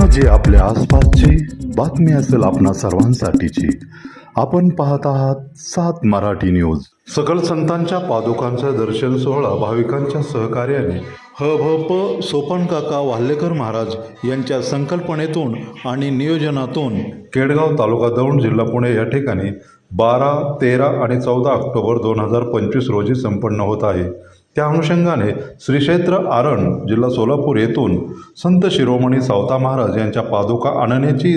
घटना जे आपल्या आसपासची बातमी असेल आपणा सर्वांसाठीची. आपण पाहत आहात सात मराठी न्यूज. सकल संतांच्या पादुकांचा दर्शन सोहळा भाविकांच्या सहकार्याने. ह भ प सोपन काका वाल्हेकर महाराज यांच्या संकल्पनेतून आणि नियोजनातून. केडगाव तालुका दौंड जिल्हा पुणे या ठिकाणी बारा तेरा आणि चौदा ऑक्टोबर दोन हजार पंचवीस रोजी संपन्न होत आहे. त्या अनुषंगाने श्रीक्षेत्र आरण जिल्हा सोलापूर येथून संत शिरोमणी सावता महाराज यांच्या पादुका आणण्याची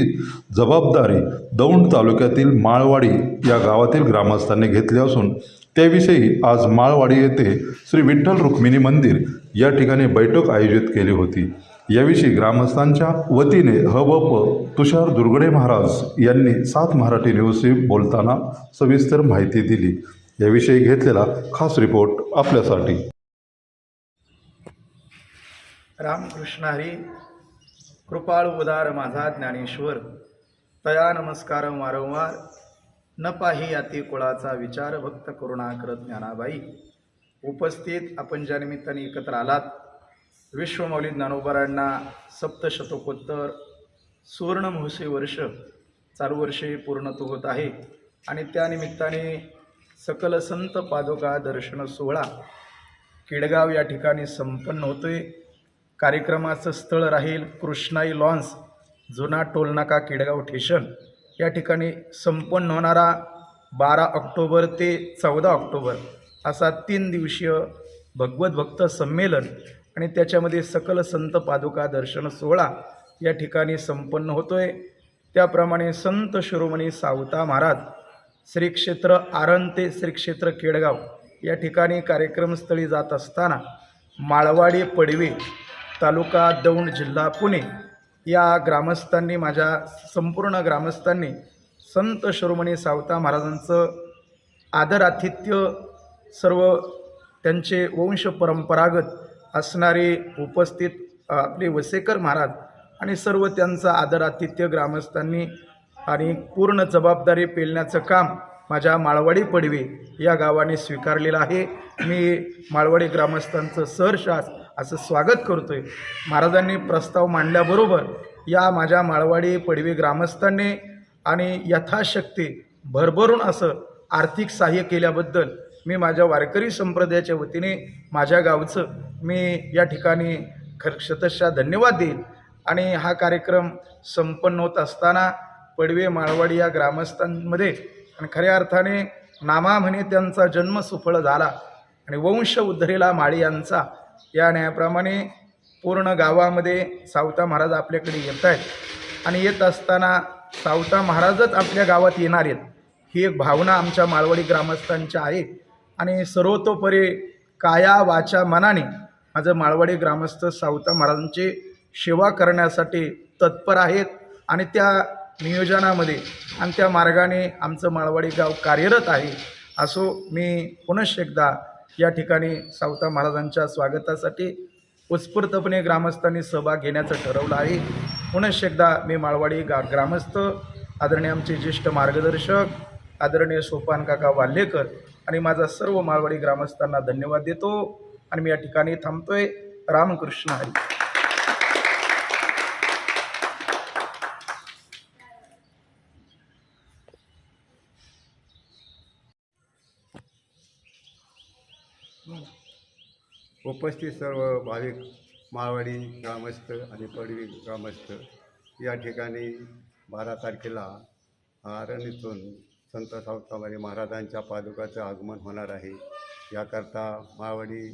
जबाबदारी दौंड तालुक्यातील माळवाडी या गावातील ग्रामस्थांनी घेतली असून त्याविषयी आज माळवाडी येथे श्री विठ्ठल रुक्मिणी मंदिर या ठिकाणी बैठक आयोजित केली होती. याविषयी ग्रामस्थांच्या वतीने ह व प तुषार दुर्गडे महाराज यांनी सात मराठी न्यूजशी बोलताना सविस्तर माहिती दिली. याविषयी घेतलेला खास रिपोर्ट आपल्यासाठी. रामकृष्ण हरी कृपाळ उदार माझा ज्ञानेश्वर तया नमस्कार वारंवार न पाही अति कुळाचा विचार भक्त करुणा करत ज्ञानाबाई. उपस्थित आपण ज्या निमित्ताने एकत्र आलात विश्वमौली ज्ञानोबरांना सप्तशतकोत्तर सुवर्ण महोत्सवी वर्ष चालू वर्षे पूर्णत होत आहे. आणि त्यानिमित्ताने सकल संत पादुका दर्शन सोहळा केडगाव या ठिकाणी संपन्न होतोय. कार्यक्रमाचं स्थळ राहील कृष्णाई लॉन्स जुना टोलनाका केडगाव ठेशन या ठिकाणी संपन्न होणारा बारा ऑक्टोबर ते चौदा ऑक्टोबर असा तीन दिवसीय भगवत भक्त संमेलन आणि त्याच्यामध्ये सकल संत पादुका दर्शन सोहळा या ठिकाणी संपन्न होतोय. त्याप्रमाणे संत शिरोमणी सावता महाराज श्री क्षेत्र आरण ते श्री क्षेत्र केडगाव या ठिकाणी कार्यक्रमस्थळी जात असताना माळवाडी पडवे तालुका दौंड जिल्हा पुणे या ग्रामस्थांनी माझ्या संपूर्ण ग्रामस्थांनी संत शिरोमणी सावता महाराजांचं आदरातिथ्य सर्व त्यांचे वंश परंपरागत असणारे उपस्थित आपले वसेकर महाराज आणि सर्व त्यांचं आदरातिथ्य ग्रामस्थांनी आणि पूर्ण जबाबदारी पेलण्याचं काम माझ्या माळवाडी पडवे या गावाने स्वीकारलेलं आहे. मी माळवाडी ग्रामस्थांचं सहर्ष असं स्वागत करतोय. महाराजांनी प्रस्ताव मांडल्याबरोबर या माझ्या माळवाडी पडवे ग्रामस्थांनी आणि यथाशक्ती भरभरून असं आर्थिक सहाय्य केल्याबद्दल मी माझ्या वारकरी संप्रदायाच्या वतीने माझ्या गावचं मी या ठिकाणी खर शतशः धन्यवाद देईन. आणि हा कार्यक्रम संपन्न होत असताना पडवे माळवाडी या ग्रामस्थांमध्ये. आणि खऱ्या अर्थाने नामा म्हणे त्यांचा जन्म सुफळ झाला. आणि वंश उद्धरेला माळी यांचा या न्यायाप्रमाणे पूर्ण गावामध्ये सावता महाराज आपल्याकडे येत आहेत. आणि येत असताना सावता महाराजच आपल्या गावात येणार आहेत. ही एक भावना आमच्या माळवाडी ग्रामस्थांच्या आहे. आणि सर्वतोपरी काया वाचा मनाने माझं माळवाडी ग्रामस्थ सावता महाराजांची सेवा करण्यासाठी तत्पर आहेत. आणि त्या नियोजनामध्ये आणि त्या मार्गाने आमचं माळवाडी गाव कार्यरत आहे असो मी पुनश्च एकदा या ठिकाणी सावता महाराजांच्या स्वागतासाठी उत्स्फूर्तपणे ग्रामस्थांनी सहभाग घेण्याचं ठरवलं आहे. पुनश्च एकदा मी माळवाडी गा ग्रामस्थ आदरणीय आमचे ज्येष्ठ मार्गदर्शक आदरणीय सोपान काका वाल्हेकर आणि माझा सर्व माळवाडी ग्रामस्थांना धन्यवाद देतो आणि मी या ठिकाणी थांबतोय. रामकृष्ण हरी. उपस्थित सर्व भाविक माळवाडी ग्रामस्थ आणि पडवी ग्रामस्थ या ठिकाणी बारा तारखेला आरणीतून संत सावतामारी महाराजांच्या पादुकाचं आगमन होणार आहे. याकरता माळवाडी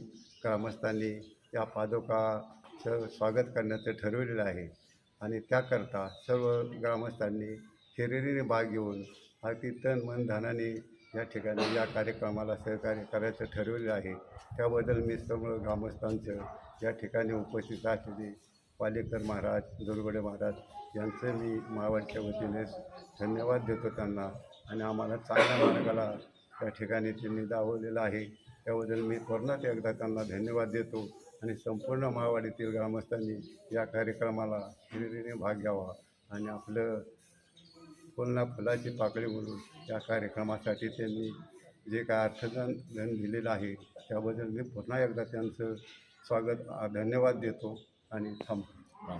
ग्रामस्थांनी या पादुकाचं स्वागत करण्याचं ठरवलेलं आहे आणि त्याकरता सर्व ग्रामस्थांनी शरीरीने भाग घेऊन अगदी तन मन धनाने या ठिकाणी या कार्यक्रमाला सहकार्य करायचं ठरवलेलं आहे. त्याबद्दल मी सर्व ग्रामस्थांचं या ठिकाणी उपस्थित असलेले पालेकर महाराज दुर्गडे महाराज यांचं मी मावळच्या वतीने धन्यवाद देतो त्यांना. आणि आम्हाला चांगल्या मार्गाला त्या ठिकाणी त्यांनी दावलेलं आहे. त्याबद्दल मी पूर्णच एकदा त्यांना धन्यवाद देतो. आणि संपूर्ण महावाडीतील ग्रामस्थांनी या कार्यक्रमाला हिरिरीने भाग घ्यावा आणि आपलं फुलना फुलाची पाकळी बोलून या कार्यक्रमासाठी त्यांनी जे काय अर्थदान धन दिलेलं आहे त्याबद्दल मी पुन्हा एकदा त्यांचं स्वागत धन्यवाद देतो आणि थांबतो.